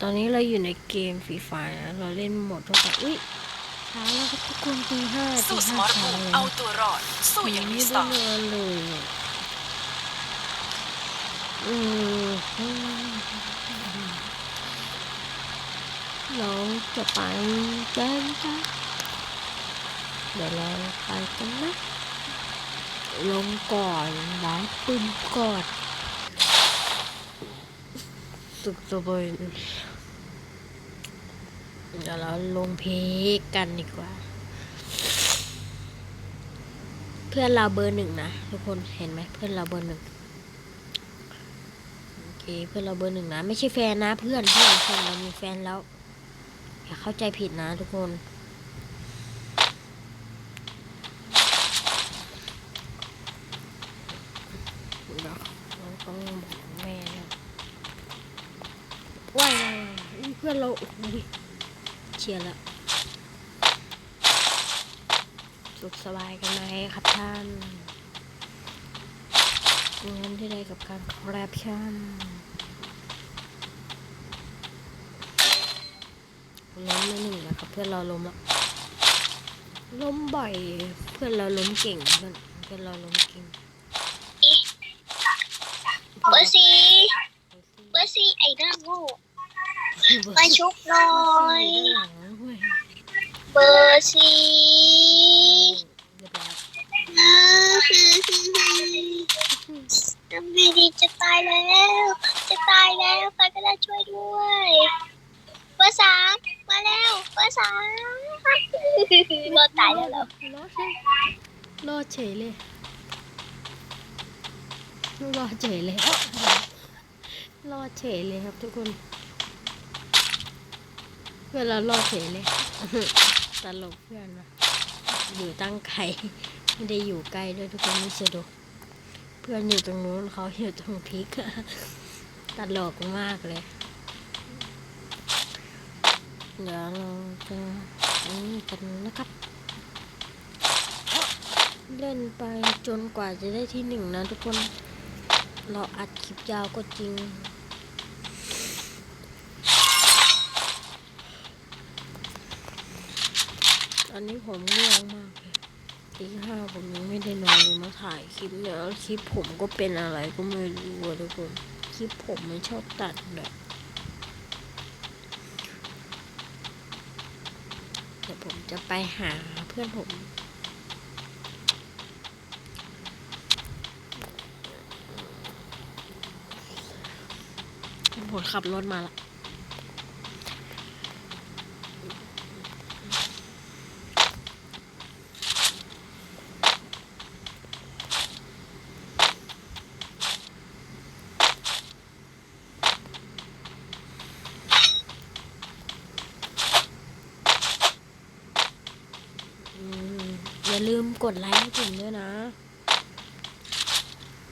ตอนนี้เราอยู่ในเกมฟรีไฟนะเราเล่นโหมดทั่วไปอุ้ยเช้าแล้วครับทุกคนตีห้าตีสู้สห้ามรเช้าภูมิเลยเอานะตัวรอด สู้อย่างมีไม่สได้ไตล์นอนเลยอะอืมเราจะไปกันจ้ะเดี๋ยวเราไปกันนะ ลงก่อนล้างปืนก่อน สุดสบายเดี๋ยวเราลงเพลงกันดีกว่า เพื่อนเราเบอร์หนึ่งนะทุกคนเห็นไหมเพื่อนเราเบอร์หนึ่งโอเคเพื่อนเราเบอร์หนึ่งนะไม่ใช่แฟนนะ เพื่อนเพื่อนเพื่อนเรามีแฟนแล้ว อย่าเข้าใจผิดนะทุกคนเดี๋ยวเราต้องบอกแม่นะว้ายว้ายว้ายอุ๊ยเพื่อนเราอุ๊ยเชียร์ละสุขสบายกันไหมครับท่านงานที่ใดกับการคอร์รัปชันล้มไม่หนึ่งนะครับเพื่อนเราล้มละล้มบ่อย เพื่อนเราล้มเก่งเพื่อนเพื่อนเราล้มเก่ง เบอร์สี่เบอร์สี่ไอ้หน้าโง่ มาชุบหน่อยด้านหลังเว้ยเบอร์สี่เรียบร้อยอ่าทำไงดีจะตายแล้ว จะตายแล้วใครก็ได้ช่วยด้วย เบอร์สามมาแล้ว เบอร์สามรอดตายแล้วเหรอรอดเฉยรอดเฉยเลยรอดเฉยเลยอ๊ะรอดเฉยเลยครับทุกคน เวลารอดเฉยเลยตลกเพื่อนวะอยู่ตั้งไกลไม่ได้อยู่ใกล้ด้วยทุกคนไม่เชื่อดูเพื่อนอยู่ตรงนู้นเขาอยู่ตรงพริกตลกมากเลยเดี๋ยวเราจะนี่กันนะครับ เล่นไปจนกว่าจะได้ที่หนึ่งนะทุกคน เราอัดคลิปยาวก็จริง ตอนนี้ผมง่วงมากเลยตีห้าผมยังไม่ได้นอนเลยมาถ่ายคลิปเนี่ยแล้วคลิปผมก็เป็นอะไรก็ไม่รู้ทุกคนคลิปผมไม่ชอบตัดแบบเดี๋ยวผมจะไปหาเพื่อนผมผมขับรถมาละ อืม อย่าลืมกดไลค์ให้ผมด้วยนะ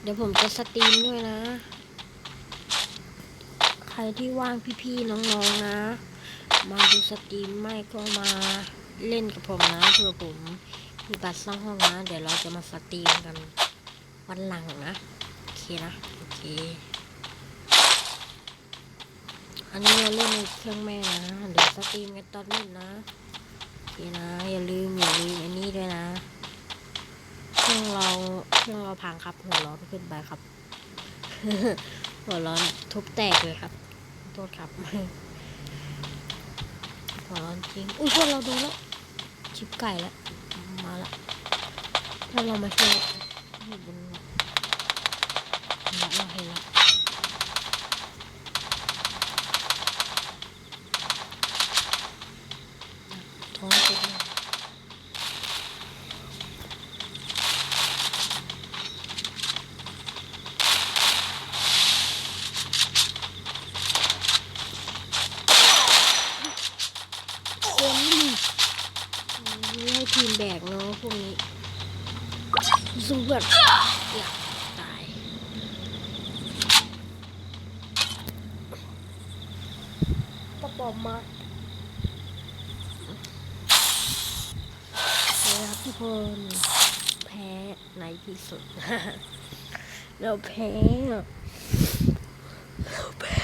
เดี๋ยวผมจะสตรีมด้วยนะ ใครที่ว่างพี่ๆน้องๆนะ มาดูสตรีมไม่ก็มาเล่นกับผมนะเผื่อผมมีบัตรสร้างห้องนะ เดี๋ยวเราจะมาสตรีมกันวันหลังนะ โอเคนะ โอเค อันนี้เราเล่นในเครื่องแม่นะ เดี๋ยวสตรีมกันตอนนี้นะ เคนะ อย่าลืมอย่าลืมอันนี้ด้วยนะเครื่องเราเครื่องเราพังครับ หัวร้อนขึ้นไปครับ หัวร้อนทุบแตกเลยครับโทษครับหัวร้อนจริงอุ้ยพวกเราโดนแล้วชิปไก่แล้วมาละถ้าเรามาช่วยอยู่บนรถเห็นเราเห็นละท้องติดเลยคนนี่ไม่ให้ ทีมแบกเนาะพวกนี้สู้แบบอยากตายปะปอมมานะครับทุกคน แพ้ในที่สุด เราแพ้เราแพ้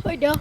เฮ้ยเดี๋ยว